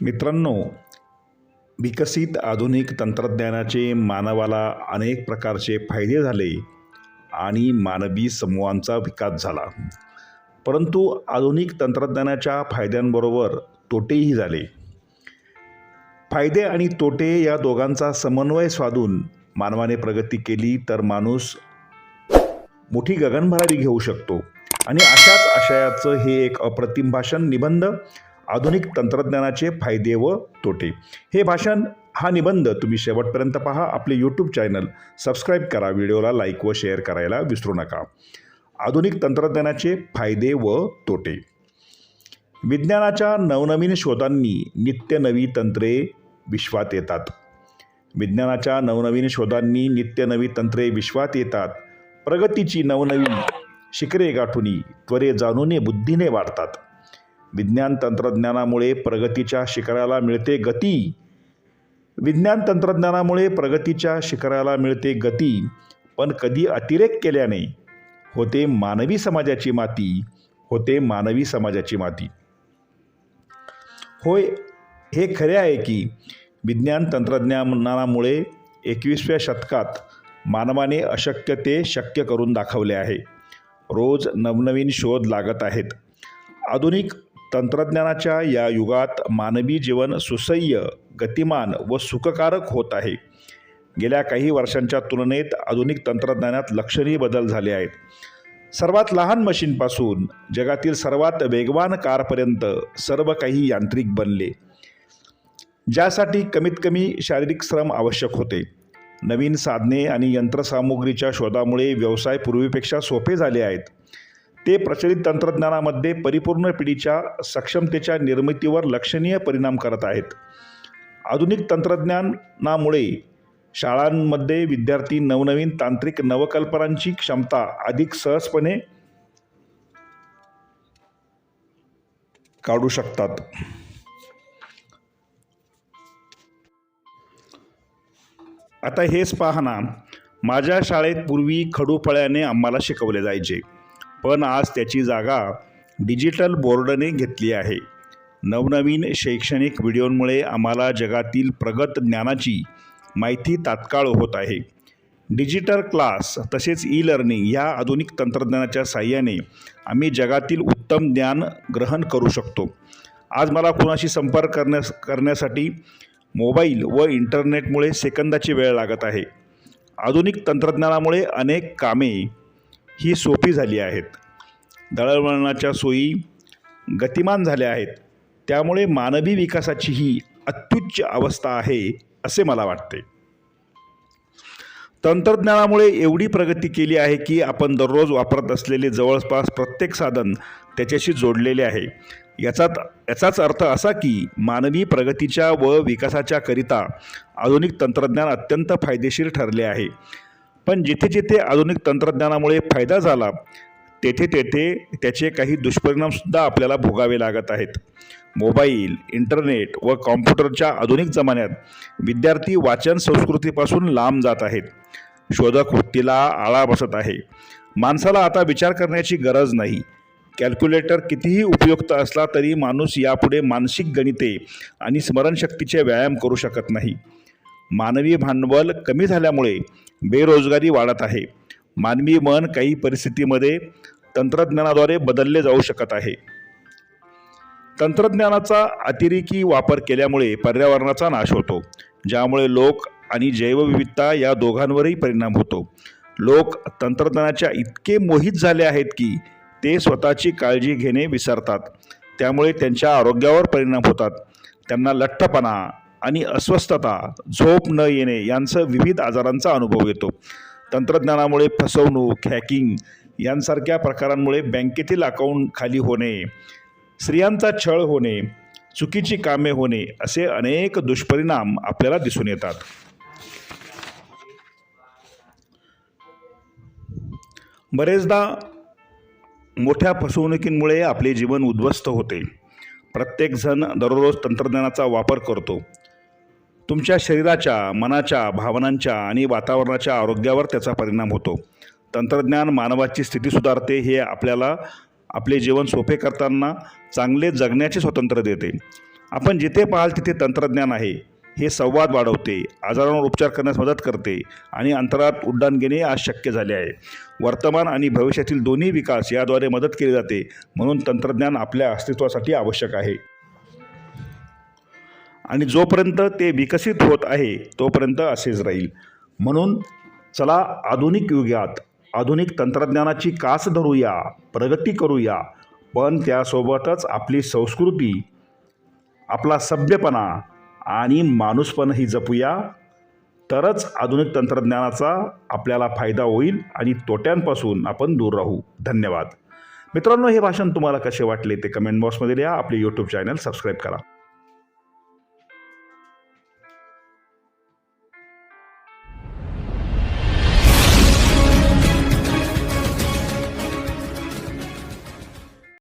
मित्रांनो विकसित आधुनिक तंत्रज्ञानाचे मानवाला अनेक प्रकारचे फायदे झाले आणि मानवी समूहांचा विकास झाला. परंतु आधुनिक तंत्रज्ञानाच्या फायद्यांबरोबर तोटेही झाले. फायदे आणि तोटे या दोघांचा समन्वय साधून मानवाने प्रगती केली तर माणूस मोठी गगनभरारी घेऊ शकतो. आणि अशाच आशयाचं हे एक अप्रतिम भाषण निबंध आधुनिक तंत्रज्ञानाचे फायदे व तोटे. हे भाषण हा निबंध तुम्ही शेवटपर्यंत पहा. आपले यूट्यूब चॅनल सबस्क्राईब करा. व्हिडिओला लाईक व शेअर करायला विसरू नका. आधुनिक तंत्रज्ञानाचे फायदे व तोटे. विज्ञानाच्या नवनवीन शोधांनी नित्य नवी तंत्रे विश्वात येतात. विज्ञानाच्या नवनवीन शोधांनी नित्य नवी तंत्रे विश्वात येतात. प्रगतीची नवनवीन शिखरे गाठुनी त्वरे जाणूने बुद्धीने वाढतात. विज्ञान तंत्रज्ञानामुळे प्रगतीच्या शिखराला मिळते गती. विज्ञान तंत्रज्ञानामुळे प्रगतीच्या शिखराला मिळते गती पण कधी अतिरेक केल्याने होते मानवी समाजाची माती होते मानवी समाजाची माती. होय हे खरे आहे की विज्ञान तंत्रज्ञानामुळे एकवीसव्या शतकात मानवाने अशक्य ते शक्य करून दाखवले आहे. रोज नवनवीन शोध लागत आहेत. आधुनिक तंत्रज्ञानाच्या या युगात मानवी जीवन सुसह्य गतिमान व सुखकारक होत आहे. गेल्या काही वर्षांच्या तुलनेत आधुनिक तंत्रज्ञानात लक्षणीय बदल झाले आहेत. सर्वात लहान मशीनपासून जगातील सर्वात वेगवान कारपर्यंत सर्व काही यांत्रिक बनले. ज्यासाठी कमीत कमी शारीरिक श्रम आवश्यक होते. नवीन साधने आणि यंत्रसामुग्रीच्या शोधामुळे व्यवसाय पूर्वीपेक्षा सोपे झाले आहेत. ते प्रचलित तंत्रज्ञानामध्ये परिपूर्ण पिढीच्या सक्षमतेच्या निर्मितीवर लक्षणीय परिणाम करत आहेत. आधुनिक तंत्रज्ञानामुळे शाळांमध्ये विद्यार्थी नवनवीन तांत्रिक नवकल्पनांची क्षमता अधिक सहजपणे काढू शकतात. आता हेच पाहना माझ्या शाळेत पूर्वी खडूफळ्याने आम्हाला शिकवले जायचे. पण आज त्याची जागा डिजिटल बोर्डने घेतली आहे. नवनवीन शैक्षणिक व्हिडिओंमुळे आम्हाला जगातील प्रगत ज्ञानाची माहिती तात्काळ होत आहे. डिजिटल क्लास तसेच ई लर्निंग या आधुनिक तंत्रज्ञानाच्या साह्याने आम्ही जगातील उत्तम ज्ञान ग्रहण करू शकतो. आज मला कोणाशी संपर्क करण्यास करण्यासाठी मोबाईल व इंटरनेटमुळे सेकंदाची वेळ लागत आहे. आधुनिक तंत्रज्ञानामुळे अनेक कामे ही सोपी झाली आहेत. दळणवळणाच्या सोयी गतिमान झाल्या आहेत. त्यामुळे मानवी विकासाची ही अत्युच्च अवस्था आहे असे मला वाटते. तंत्रज्ञानामुळे एवढी प्रगती केली आहे की आपण दररोज वापरत असलेले जवळपास प्रत्येक साधन त्याच्याशी जोडलेले आहे. याचा याचाच अर्थ असा की मानवी प्रगतीच्या व विकासाच्या करिता आधुनिक तंत्रज्ञान अत्यंत फायदेशीर ठरले आहे. पण जिथे जिथे आधुनिक तंत्रज्ञानामुळे फायदा झाला तेथे तेथे त्याचे काही दुष्परिणामसुद्धा आपल्याला भोगावे लागत आहेत. मोबाईल इंटरनेट व कॉम्प्युटरच्या आधुनिक जमान्यात विद्यार्थी वाचन संस्कृतीपासून लांब जात आहेत. शोधक वृत्तीला आळा बसत आहे. माणसाला आता विचार करण्याची गरज नाही. कॅल्क्युलेटर कितीही उपयुक्त असला तरी माणूस यापुढे मानसिक गणिते आणि स्मरणशक्तीचे व्यायाम करू शकत नाही. मानवी भांडवल कमी झाल्यामुळे बेरोजगारी वाढत आहे. मानवी मन काही परिस्थितीमध्ये तंत्रज्ञानाद्वारे बदलले जाऊ शकत आहे. तंत्रज्ञानाचा अतिरेकी वापर केल्यामुळे पर्यावरणाचा नाश होतो ज्यामुळे लोक आणि जैवविविधता या दोघांवरही परिणाम होतो. लोक तंत्रज्ञानाच्या इतके मोहित झाले आहेत की ते स्वतःची काळजी घेणे विसरतात. त्यामुळे त्यांच्या आरोग्यावर परिणाम होतात. त्यांना लठ्ठपणा आणि अस्वस्थता झोप न येणे यांचं विविध आजारांचा अनुभव येतो. तंत्रज्ञानामुळे फसवणूक हॅकिंग यांसारख्या प्रकारांमुळे बँकेतील अकाउंट खाली होणे स्त्रियांचा छळ होणे चुकीची कामे होणे असे अनेक दुष्परिणाम आपल्याला दिसून येतात. बरेचदा मोठ्या फसवणुकींमुळे आपले जीवन उद्ध्वस्त होते. प्रत्येकजण दररोज तंत्रज्ञानाचा वापर करतो. तुमच्या शरीराच्या मनाच्या भावनांच्या आणि वातावरणाच्या आरोग्यावर त्याचा परिणाम होतो. तंत्रज्ञान मानवाची स्थिती सुधारते हे आपल्याला आपले जीवन सोपे करताना चांगले जगण्याचे स्वातंत्र्य देते. आपण जिथे पाहाल तिथे तंत्रज्ञान आहे. हे संवाद वाढवते आजारांवर उपचार करण्यास मदत करते आणि अंतरात उड्डाण घेणे आज शक्य झाले आहे. वर्तमान आणि भविष्यातील दोन्ही विकास याद्वारे मदत केली जाते म्हणून तंत्रज्ञान आपल्या अस्तित्वासाठी आवश्यक आहे. आणि जोपर्यंत ते विकसित होत आहे तोपर्यंत असेच राहील. म्हणून चला आधुनिक युगात आधुनिक तंत्रज्ञानाची कास धरूया प्रगती करूया पण त्यासोबतच आपली संस्कृती आपला सभ्यपणा आणि माणूसपणही जपूया. तरच आधुनिक तंत्रज्ञानाचा आपल्याला फायदा होईल आणि तोट्यांपासून आपण दूर राहू. धन्यवाद. मित्रांनो हे भाषण तुम्हाला कसे वाटले ते कमेंट बॉक्समध्ये लिहा. आपले यूट्यूब चॅनल सबस्क्राईब करा.